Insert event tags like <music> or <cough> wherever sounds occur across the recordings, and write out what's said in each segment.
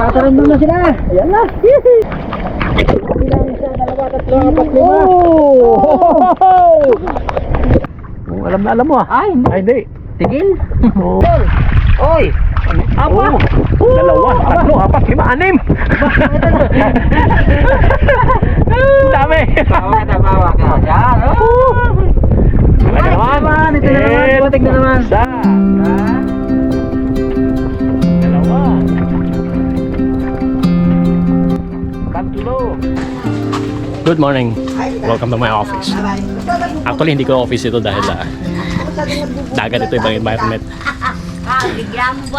Nagtatanim na sila. Ayan na. Bilang isa, dalawa, tatlo, apat, lima. Oh! Oh, alam na alam mo ah. Ay, hindi. Ay, hindi. Tigil. <laughs> Oh. Oy. Apa? Oh, Dalawa, tatlo, apat, lima, anim. <laughs> Dami. Bawa ka, bawa ka. Yan. Oh. Ay, naman. ito na naman, butik na naman. Dalawa. Good morning. Welcome to my office. Actually, hindi ko office ito dahil ah, dagat ito ibang environment.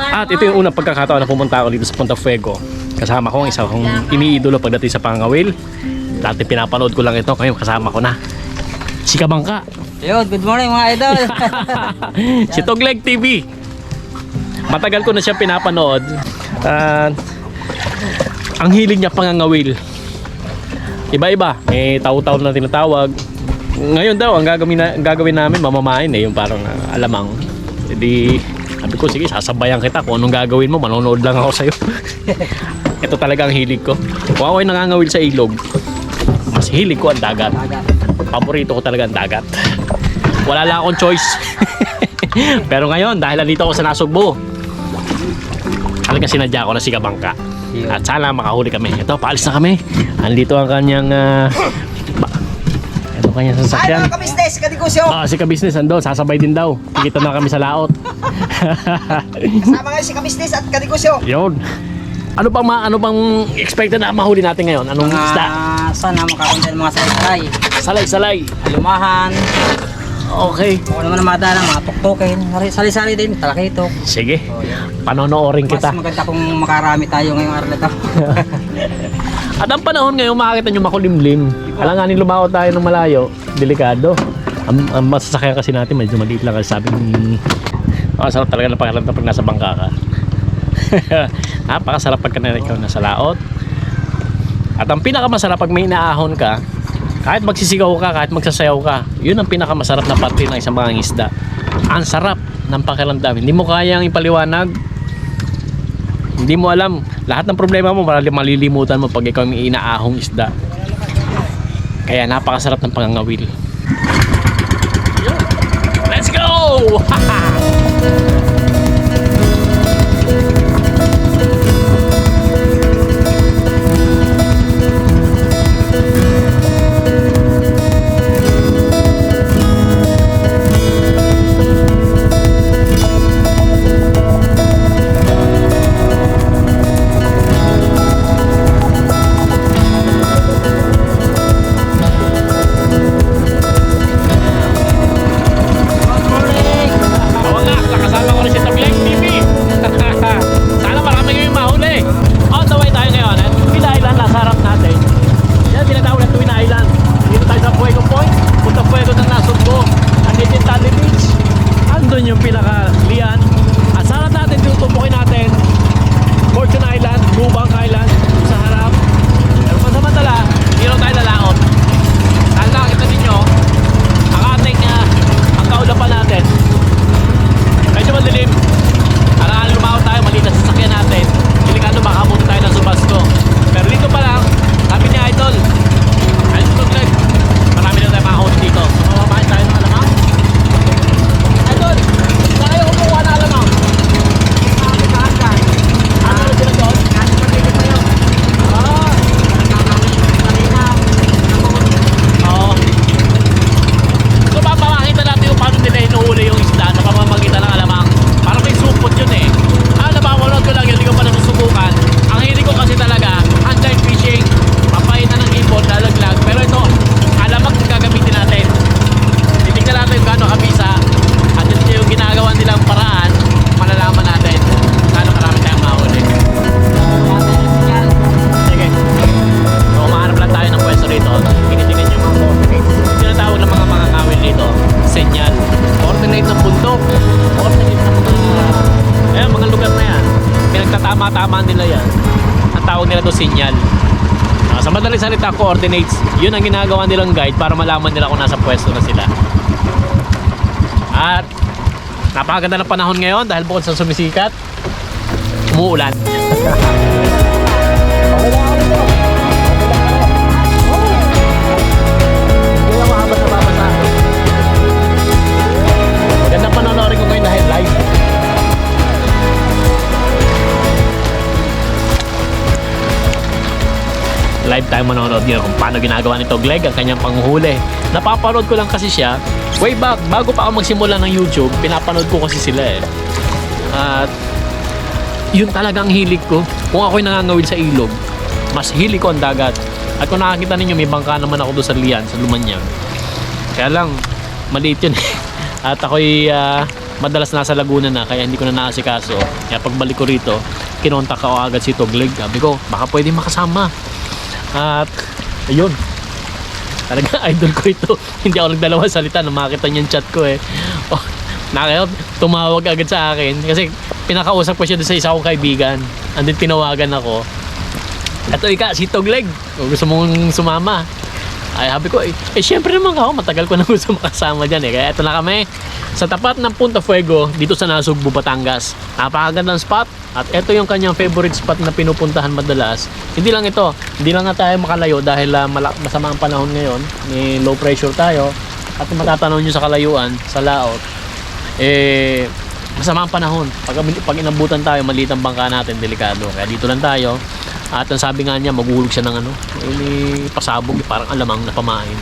At ito yung unang pagkakataon na pumunta ako dito sa Punta Fuego. Kasama ko ang isa kong iniidolo pagdating sa pangawil. Dati pinapanood ko lang ito, ngayon kasama ko na. Si Kabangka. Yun, good morning mga idol. <laughs> si Togleg TV. Matagal ko na siya pinapanood. At ang hilig niya pangangawil. Iba-iba. May taw-taw na tinatawag. Ngayon daw, ang gagawin, na, ang gagawin namin, mamamain eh, yung parang ah, alamang. Hindi, sabi ko, sige, sasabayan kita. Kung anong gagawin mo, manonood lang ako sa'yo. <laughs> Ito talaga ang hilig ko. Kung ay nangangawil sa ilog, mas hilig ko ang dagat. Paborito ko talaga ang dagat. Wala lang akong choice. <laughs> Pero ngayon, dahil nandito ako sa Nasugbo, talaga sinadya ko na si Kabangka. At sana makahuli kami. Ito, paalis na kami. Andito ang kanyang... ba- ito ang kanyang Ay, sasakyan. mga kabisnes, kadigusyo. Ah, si ka-business ando, sasabay din daw. Tikita na kami sa laot. <laughs> Sama ngayon si kabisnes at kadigusyo. Yun. Ano bang ma ano bang expected na mahuli natin ngayon? Anong isda? sana makaroon din mga salay Salay, salay. Lumahan. Okay. Kung naman ang madala, mga tuktukin. Sali-sali din, talakito. Sige. Oh. Panonoorin Mas kita. maganda kung makarami tayo ngayong araw na to. <laughs> At ang panahon ngayon, makakita nyo makulimlim. Alanganin lumaot tayo ng malayo, delikado. Ang, ang masasakyan kasi natin, medyo maliit lang kasi sabi ni... Oh, sarap talaga ng pakiramdam pag nasa bangka ka. <laughs> Napakasarap pagka na ikaw nasa laot. At ang pinakamasarap pag may inaahon ka, kahit magsisigaw ka, kahit magsasayaw ka, yun ang pinakamasarap na parte ng isang mga isda. Ang sarap ng pakiramdam. Hindi mo kayang ipaliwanag, hindi mo alam. Lahat ng problema mo, malilimutan mo pag ikaw may inaahong isda. Kaya napakasarap ng pangangawil. Rito. Tinitingnan yung mga coordinates. Tinatawag ng mga mga kawil dito, senyal. Coordinate ng bundok. Coordinate ng mga... Ayan, mga lugar na yan. Pinagtatama-tama nila yan. Ang tawag nila to senyal. Ah, sa madaling salita, coordinates. Yun ang ginagawa nilang guide para malaman nila kung nasa pwesto na sila. At napakaganda ng panahon ngayon dahil bukod sa sumisikat, umuulan. <laughs> live tayo manonood ngayon kung paano ginagawa ni Togleg ang kanyang panghuli. Napapanood ko lang kasi siya, way back, bago pa ako magsimula ng YouTube, pinapanood ko kasi sila eh. At yun talagang hilig ko. Kung ako'y nangangawid sa ilog, mas hilig ko ang dagat. At kung nakakita ninyo, may bangka naman ako doon sa Lian, sa Lumanyang. Kaya lang, maliit yun eh. <laughs> At ako'y ah, madalas nasa Laguna na, kaya hindi ko na naasikaso. Kaya pagbalik ko rito, kinontak ko agad si Togleg. Sabi ko, baka pwede makasama. At, ayun. Talaga <laughs> idol ko ito. hindi ako nagdalawa salita na makita yung chat ko eh. <laughs> Oh, nakaya, tumawag agad sa akin. Kasi pinakausap ko siya doon sa isa kong kaibigan. And tinawagan ako. Ito ika, si Togleg. Kung gusto mong sumama. Ay, sabi ko, eh, eh syempre naman ako, matagal ko na gusto makasama dyan eh. Kaya ito na kami, sa tapat ng Punta Fuego, dito sa Nasugbu, Batangas. Napakagandang spot. At ito yung kanyang favorite spot na pinupuntahan madalas. Hindi lang ito, hindi lang nga tayo makalayo dahil ah, mala- masama ang panahon ngayon. May low pressure tayo. At kung matatanaw nyo sa kalayuan, sa laot, eh, masama ang panahon. Pag, pag inabutan tayo, maliit ang bangka natin, delikado. Kaya dito lang tayo. At ang sabi nga niya, maguhulog siya ng ano, may, may pasabog, parang alamang na pamain.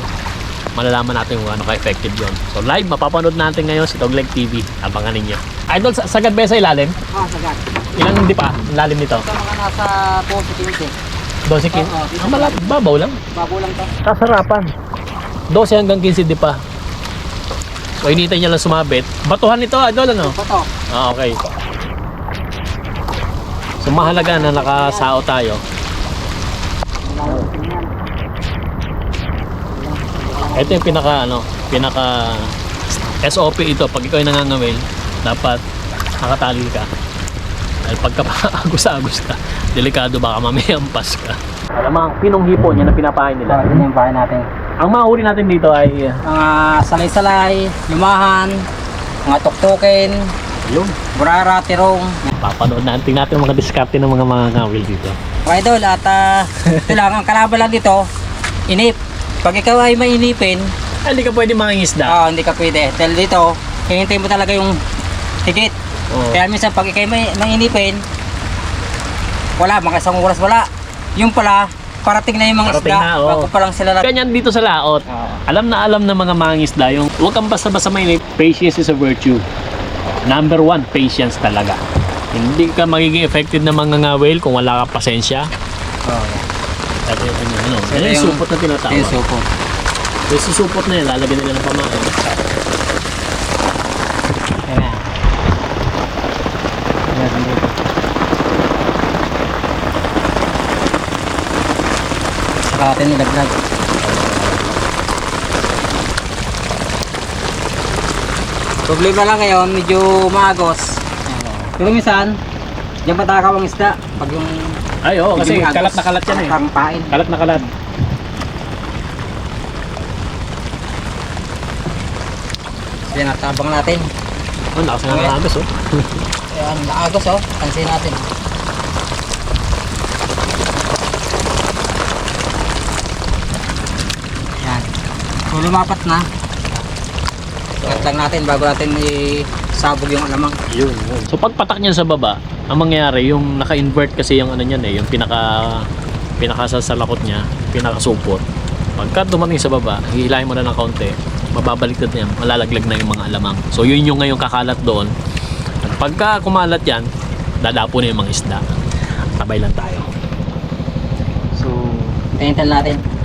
Malalaman natin kung ano ka-effective yon. So live, mapapanood natin ngayon si Togleg TV. Abangan ninyo. Idol, sa sagad ba sa ilalim? Ah, sagad. Ilang hindi pa? Ang lalim nito? Ito mga nasa 12 12 kin? Oo, dito Ang malapit, babaw lang. Babo lang to. Kasarapan. 12 hanggang 15 di pa. So hinintay niya lang sumabit. Batuhan ito, Idol, ano? Ito to. Ah, okay. So mahalaga na nakasao tayo. Ito yung pinaka ano, pinaka SOP ito. Pag ikaw ay nangangawil, dapat nakatali ka. Dahil pagka <laughs> agos-agos ka, delikado baka mamaya ampas ka. Alam mo, ang pinong hipo niya na pinapain nila. yun yung bahay natin. Ang mahuli natin dito ay Mga salay-salay, lumahan, mga tuktukin, yun. burara, tirong. Papanood natin, tingnan natin ang mga diskarte ng mga mga ngawil dito. Mga idol, at ah, <laughs> ito lang, ang kalaban lang dito, inip. Pag ikaw ay mainipin, Ah, Hindi ka pwede mangingisda. ah, hindi ka pwede. Dahil dito, hinintay mo talaga yung higit. Oo. Kaya minsan pag ikaw may mainipin, wala, mga isang oras wala. Yung pala, parating na yung mga Parating isda. na, oo. Bago pa lang sila nag... Ganyan dito sa laot. Oo. Alam na alam ng mga mangingisda yung huwag kang basta-basta may patience is a virtue. Number one, patience talaga. Hindi ka magiging effective na mga ngawil kung wala ka pasensya. Oh, yeah. Sabi ko niya, ano, Ito yan yung yung- supot na tinatawag. Yung suko. Yung susupot na yan, lalagyan nila ng pamain. Ayan na. Ayan, nandito. Saka natin ilaglag. Problema lang ngayon, medyo maagos. Pero minsan, diyan patakaw ang isda. Pag yung Ay, oo, kasi maagos, kalat na kalat yan eh. Parang pain. Kalat na kalat. Yan, natabang natin. Oh, lakas <laughs> na ng agos, oh. Ayan, maagos oh. Pansin natin. Yan. So lumapat na. Cut lang natin bago natin isabog yung alamang. Yun, yun. So pagpatak niyan sa baba, ang mangyayari, yung naka-invert kasi yung ano niyan eh, yung pinaka pinakasasalakot niya, pinakasupot. Pagka dumating sa baba, hihilahin mo na ng kaunti, mababaliktad niya, malalaglag na yung mga alamang. So yun yung ngayong kakalat doon. At pagka kumalat yan, dadapo na yung mga isda. Tabay lang tayo. So, paintal natin.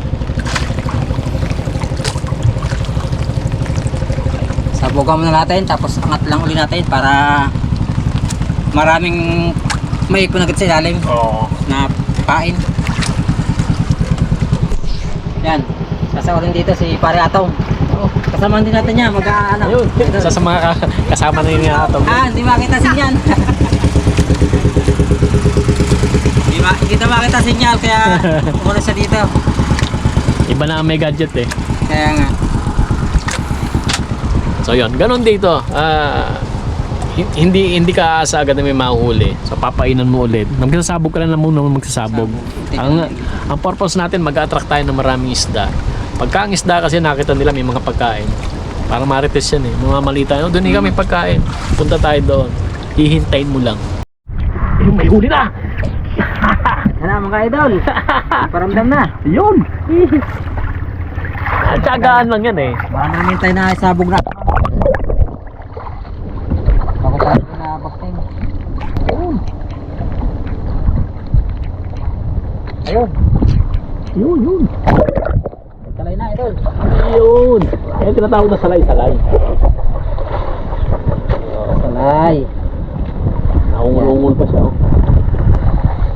Sabugan muna natin tapos angat lang uli natin para maraming maipon agad sa ilalim. Oo. na pain. Yan. Sasawarin dito si Pare Atong. Oh, kasama din natin niya, mag-aano. Ayun, isa sa mga ka- kasama na yun nga ito. Ah, hindi makita sinyal. <laughs> Hindi ma hindi na makita sinyal kaya <laughs> wala siya dito. Iba na ang may gadget eh. Kaya nga. So yun, ganun dito. Ah, hin- hindi hindi ka aasa agad na may mahuhuli. So papainan mo ulit. Magsasabog ka lang na muna magsasabog. Sabog. Ang ang purpose natin mag-attract tayo ng maraming isda. Pagka ang isda kasi nakita nila may mga pagkain. Parang marites yan eh. Mga malita, oh, doon kami pagkain. Punta tayo doon. Hihintayin mo lang. Yung may huli na! Yan na mga idol. <laughs> Paramdam na. Yun! <laughs> Tsagaan lang yan eh. Namin tayo na sabog na. Ako pa rin na bakting. Ayun. Ayun. Yun, yun. Talay na idol. Yun. Yan tinatawag na salay-salay. Talay. Naungul-ungul pa siya. oh.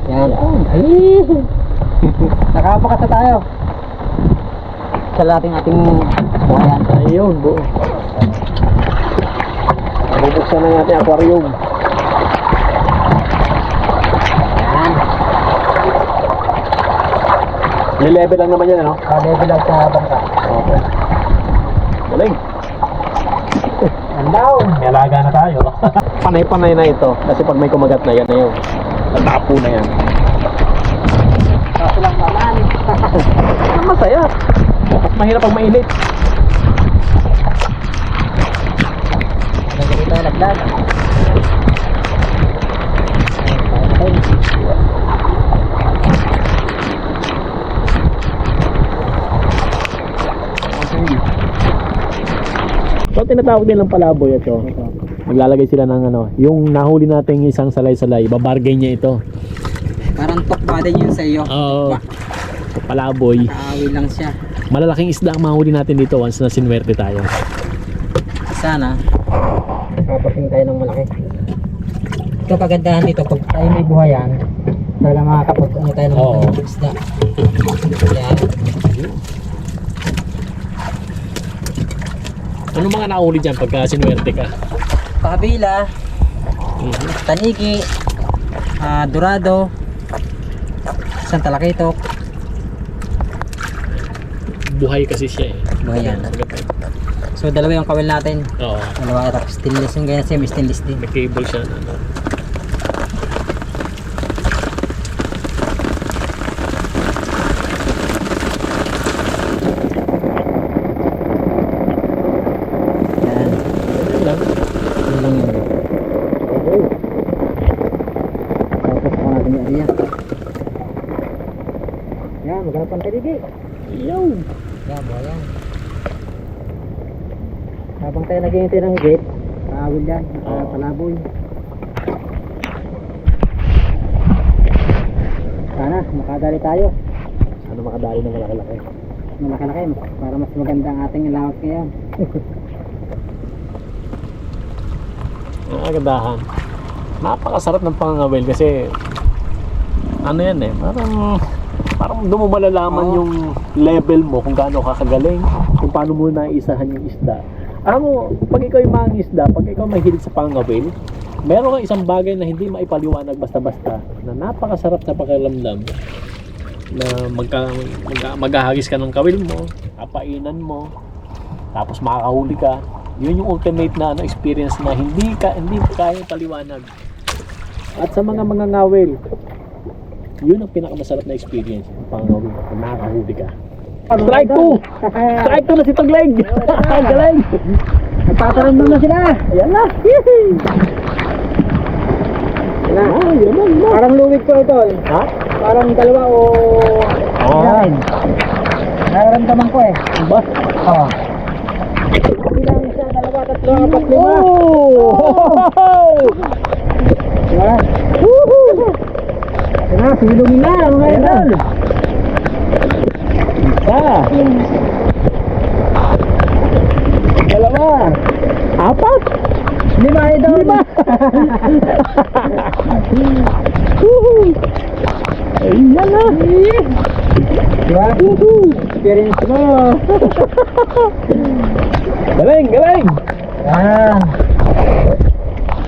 Yan. Ay. <laughs> Nakapakata tayo. Sa lating ating buhayan. Ayun, buo. Bubuksan na natin aquarium. Yan. Nilevel lang naman yan, ano? Kadebi lang sa bangka. Okay. Galing. Yan daw. May alaga na tayo. <laughs> Panay-panay na ito. Kasi pag may kumagat na yan na yun. Tatapo na yan. Kaso lang naman. <laughs> Masaya. Mahirap pag mainit. Lagyan tayo laglag. So tinatawag nilang palaboy ito. Maglalagay sila ng ano, yung nahuli nating isang salay-salay, babargain niya ito. Parang tokba din yun sa iyo. Oo. Palaboy. Kaawi lang siya. Malalaking isda ang mahuli natin dito once na sinwerte tayo. Sana. Kapasing tayo ng malaki. Ito kagandahan dito. Pag tayo may buhayan, talaga makakapot ano tayo ng Oo. mga isda. Yan. Ano mga nahuli dyan pagka sinwerte ka? Pakabila, tanigi, ah, dorado, isang talakitok, Buhay kasi siya eh. buhayan. Maganda. So dalawa yung kawil natin. Oo. Dalawa tapos stainless yung ganyan siya, may stainless din. May cable siya. Ano. Yan. Ganun lang. Yun lang yun. Tapos ako natin yung area. Yan, maghanap ng taligi. Yo! Yan, buhayan. Habang tayo naghihintay ng gate, kaawil yan, Oo. palaboy. Sana, makadali tayo. Ano makadali ng malaki-laki? Malaki-laki, para mas maganda ang ating lawak ngayon. <laughs> Ang kagandahan. Napakasarap ng pangangawil kasi ano yan eh, parang parang doon mo malalaman Oo. yung level mo kung gaano ka kagaling, kung paano mo naisahan yung isda. Alam pag ikaw yung mga isda, pag ikaw mahilig sa pangawil, meron kang isang bagay na hindi maipaliwanag basta-basta na napakasarap na pakiramdam na magka, magka, maghahagis ka ng kawil mo, kapainan mo, tapos makakahuli ka. Yun yung ultimate na ano, experience na hindi ka hindi kaya paliwanag. At sa mga mga ngawil, yun ang pinakamasarap na experience, kung nakakahuli ka. Strike 2! Strike 2 na si Tagleg! <laughs> Galing! Nagpataramdam na sila! Ayan na! Yan na. Oh, yun na. Parang luwig ko ito. eh. Ha? Parang dalawa o... Oo. Yan. Nararamdaman ko eh. Ba? Oo. Bilang isa, dalawa, tatlo, apat, lima. Oh! Silungin na mga Ayan na. idol. Isa! Dalawa! Apat! Lima idol. Lima! <laughs> Ayan na! Diba? Experience mo. <laughs> Galing, galing! Ah.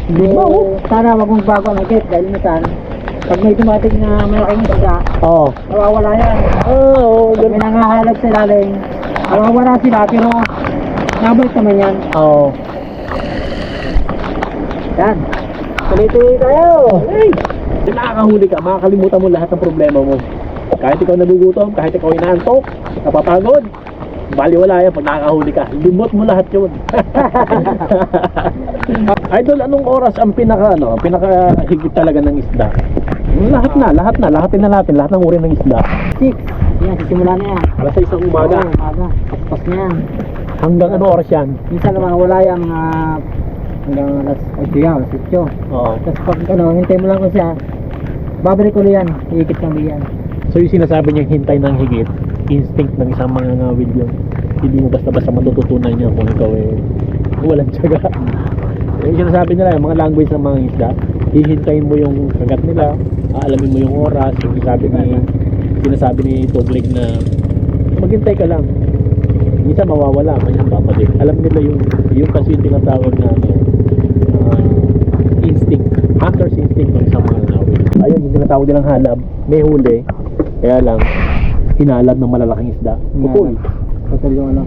Lima, oh. Sana wag mong bago ang gate dahil minsan pag may dumating na malaking isda, Oo. nawawala yan. Oo, Pag may nangahalag sa ilalim, nawawala sila pero nabalik naman yan. Oo. Yan. Tuloy-tuloy tayo. Hey! Kung nakakahuli ka, makakalimutan mo lahat ng problema mo. Kahit ikaw nagugutom, kahit ikaw inaantok, napapagod, Bali wala yan pag nakakahuli ka. Limot mo lahat yun. <laughs> <laughs> Idol, anong oras ang pinaka ano, pinaka higit talaga ng isda? Lahat na, lahat na, lahatin na natin, lahat ng uri ng isda. Six. Yan, sisimula na yan. Alas 6 ng umaga. Oo, umaga. Paspas na yan. Hanggang ano oras yan? Minsan naman wala yung ah, hanggang alas 8 yan, alas 8. Oo. Tapos pag ano, hintay mo lang ko siya, babalik ulit yan. Iikit din yan. So yung sinasabi niyang hintay ng higit, instinct ng isang mga ngawid yung hindi mo basta-basta matututunan niya kung ikaw eh walang tiyaga. yung sinasabi nila, yung mga language ng mga isda, hihintayin mo yung kagat nila, aalamin mo yung oras, yung sinasabi ni sinasabi ni Togleg na maghintay ka lang. Minsan mawawala, kanya babalik. Alam nila yung yung kasi yung tinatawag na ah, instinct, hunter's instinct ng isang mga ngawid. Ayun, yung tinatawag nilang halab, may huli, kaya lang, hinalab ng malalaking isda. Pupul. Putol yung ano.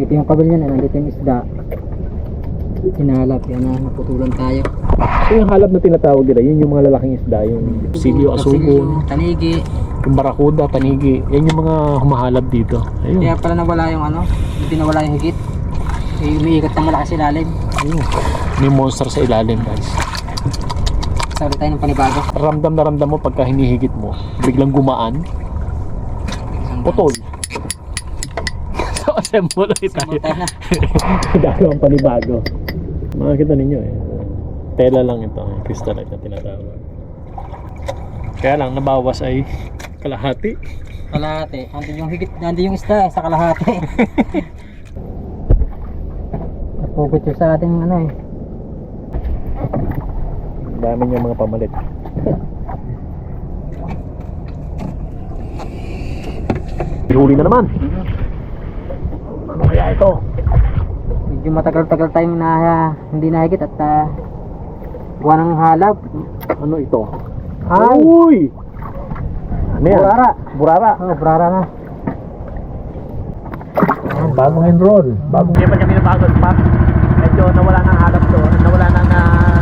Ito yung kabil niyan, eh, nandito yung isda. Hinalap, yan na, naputulan tayo. So yung halab na tinatawag nila, yun yung mga lalaking isda, yung silyo, asubon, Tanigi. yung barakuda, tanigi, yan yung mga humahalab dito. Ayun. Kaya pala nawala yung ano, hindi nawala yung higit. Eh, umiikot ng malakas ilalim. Ayun. May monster sa ilalim, guys. Sabi tayo ng panibago. Ramdam na ramdam mo pagka hinihigit mo, biglang gumaan, putol. so, <laughs> assemble ulit tayo. Na. <laughs> Dalawang panibago. Makakita ninyo eh. Tela lang ito. eh. Crystalite na tinatawag. Kaya lang, nabawas ay kalahati. Kalahati. Nandun yung higit, nandun yung isda sa kalahati. <laughs> Napupit yung sa ating ano eh. Dami niya mga pamalit. Huli na naman. Ano kaya ito? Medyo matagal-tagal tayong na hindi nahigit at uh, buwan ng halap. Ano ito? Ay! Uy! Ano yan? Burara. Burara. Oh, brara na. Bagong enroll. Bagong Hindi pa niya binabago spot. Medyo nawala ng halap to. Nawala ng uh,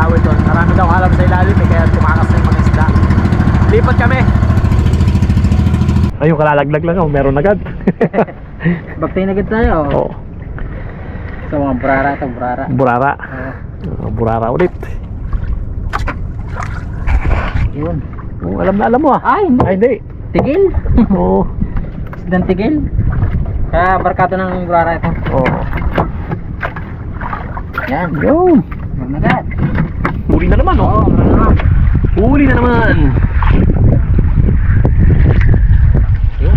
tawid doon. Marami daw halap sa ilalim eh, kaya tumakas na yung mga isda. Lipat kami. Ayun, kalalaglag lang ako. Meron agad. <laughs> <laughs> Bagtay na agad tayo. Oo. So mga brara ito, brara. Burara. Oh, Ah, burara ulit. yun. Oh, alam na alam mo ah. Ay, hindi. Ay, hindi. Tigil. <laughs> Oo. Isdang tigil. Kaya barkado ng brara ito. Oo. Yan. Yun. Magnagat. Na naman Oo, oh. na. Huli na naman. Yun.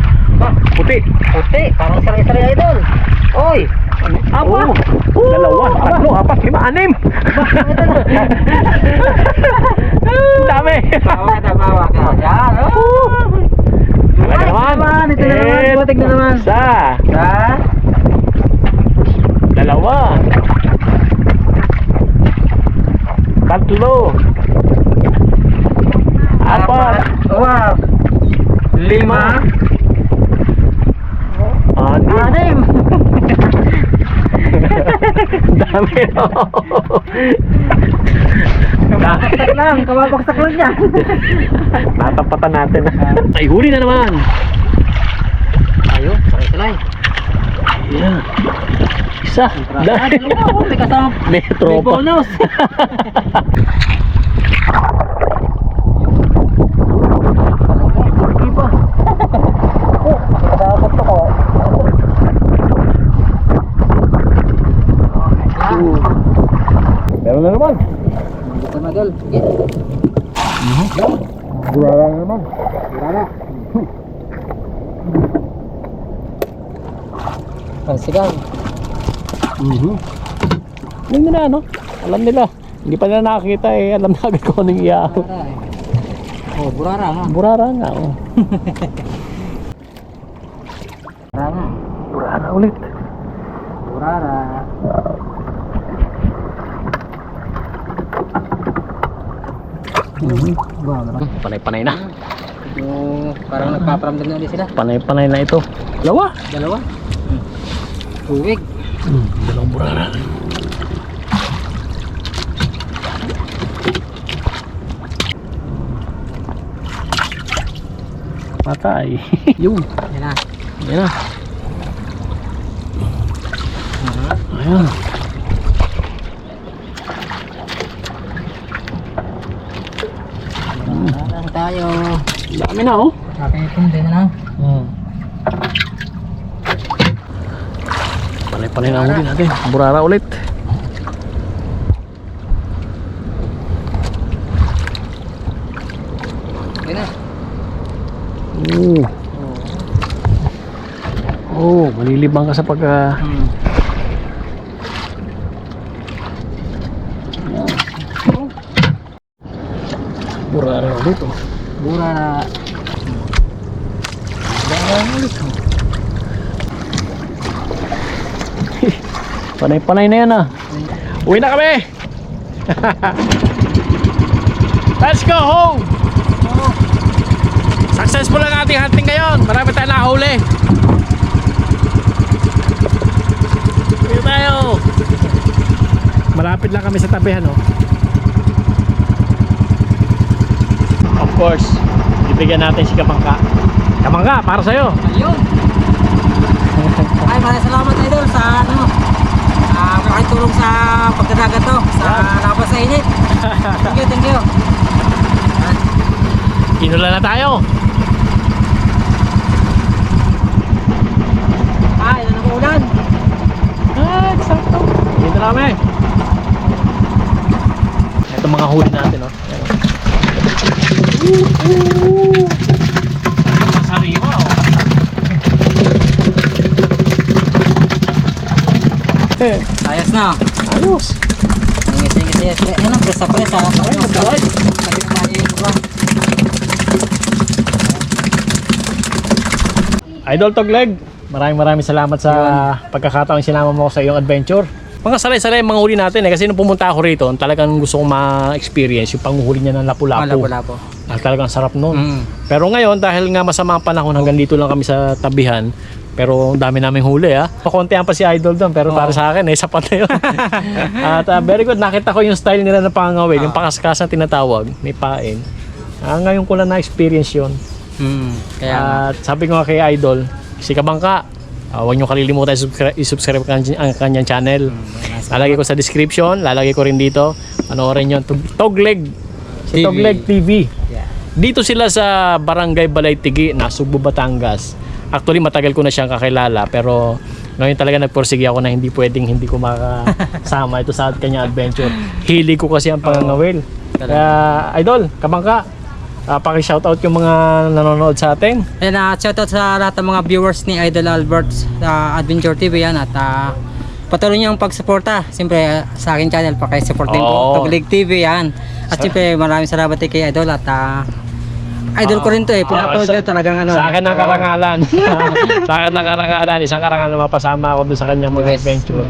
Puti. Puti, parang saray-saray idol. Oy! Apa? Oh, dalawa, tatlo, apat, lima, anim. Ang dami. Bawa ka, bawa ka. Yan, oh! Ay, Ay, naman, ito na naman, Eto, butik na naman. Isa, Ha? dalawa, tatlo, apat, Wow! lima, anim. Anim! Kababaksak lang, kababaksak lang yan. Tatapatan natin. Ay, huli na naman. Ayun, saray-saray. Yeah. Isa. Dalawa, oh, may kasama. May May tropa. bonus. <laughs> Iba. Dapat to ko. Meron na naman. Magal. Sige. Burara na naman. Wala. Pansigang. Mhm. Alam nila, no? Alam nila. Hindi pa nila nakakita eh. Alam na agad kung anong iyaw. Burara eh. Oh, burara nga. Burara nga, oh. <laughs> Mm-hmm. Panay-panay na. Yung oh, parang mm-hmm. ulit sila. Panay-panay na ito. Dalawa? Dalawa. Hmm. Tuwig. Hmm. Dalawang burara. Patay. <laughs> Yun. Yan na. Yan na. Ayan. Na oh. Kakaitin din na. Hmm. Panay-panay na huli natin. Burara ulit. Yun na. Oo. Oh, malilibang ka sa pagka... Hmm. Burara ulit oh. Burara ulit <laughs> oh. Panay-panay na yan ah. Uwi na kami! <laughs> Let's go home! Successful ang ating hunting ngayon. Marami tayong nahuli. Dito tayo. Malapit lang kami sa tabihan, oh. Of course, bibigyan natin si Kamangka. Kamangka, para sa'yo. Ayun. Ay, maraming salamat idol sa ano. Ah, malaking tulong sa pagkadagat to. Sa laban sa init. Thank you, thank you. Inula na tayo. Ah, ilan ang ulan. Ah, eksakto. Dito na kami. Ito mga huli natin, oh. Ayan, oh. Ayos na. ayos. Ngiti-ngiti. Yan ang presa presa. Ay, magkawal. Sabit na yung iba. Idol Togleg, maraming maraming salamat sa pagkakataon sinama mo ako sa iyong adventure. Mga salay-salay mga huli natin eh kasi nung pumunta ako rito, talagang gusto kong ma-experience yung panguhuli niya ng lapu-lapu. Wala po. Ah, talagang sarap noon. Mm. Pero ngayon dahil nga masama ang panahon hanggang dito lang kami sa tabihan. Pero ang dami naming huli ah. Pakontihan pa si Idol doon pero para sa akin eh sapat na yun. <laughs> At ah, very good nakita ko yung style nila ng pangawil, yung pakaskasan tinatawag, may pain. Ah, ngayon ko lang na-experience yun. Mm. Kaya. At sabi ko nga kay Idol, si Kabangka, uh, huwag niyo kalilimutan i-subscribe, ang, ang kanyang channel. Lalagay ko sa description, lalagay ko rin dito. Panoorin Tog- Togleg. Si TV. Togleg TV. Yeah. Dito sila sa Barangay Balaytigi, Nasugbu, Batangas. Actually, matagal ko na siyang kakilala pero ngayon talaga nagporsige ako na hindi pwedeng hindi ko makasama ito sa kanya adventure. Hili ko kasi ang pangangawil. Kaya, Idol, Kabangka, uh, paki-shoutout yung mga nanonood sa atin. Ayan, uh, shoutout sa lahat ng mga viewers ni Idol Albert sa Adventure TV yan at ah, patuloy niyo ang pagsuporta. Siyempre ah, sa akin channel pa kayo support din po. Tuglig TV yan. At siyempre maraming salamat kay Idol at ah, idol ko rin to eh. Pinapanood sa- ko talagang ano. Sa akin ang karangalan. <laughs> sa akin ang karangalan. Isang karangalan mapasama ako doon sa kanyang mga Yes. adventure.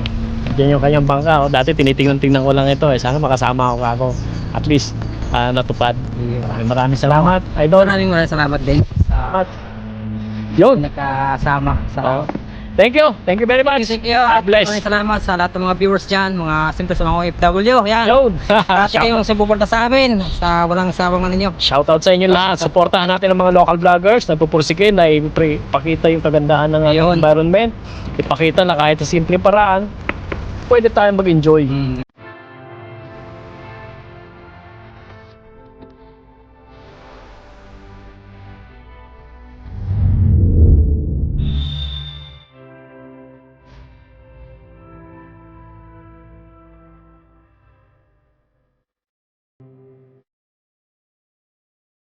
Diyan yung kanyang bangka. Oh. Dati tinitingnan-tingnan ko lang ito. Eh. Sana makasama ako ako. At least ah, natupad. Maraming maraming salamat. Idol. Maraming maraming salamat din sa Salamat. Yun. nakasama sa Oh. Thank you. Thank you very much. Thank you. God bless. Maraming salamat sa lahat ng mga viewers dyan, mga siyempre sa mga OFW. Yan. Yun. At <laughs> kayong sumuporta sa amin sa walang sawang ano ninyo. Shoutout sa inyo lahat. Suportahan natin ang mga local vloggers na pupursikin na ipakita yung kagandahan ng Ayun. environment. Ipakita na kahit sa simple paraan, pwede tayong mag-enjoy. Mm.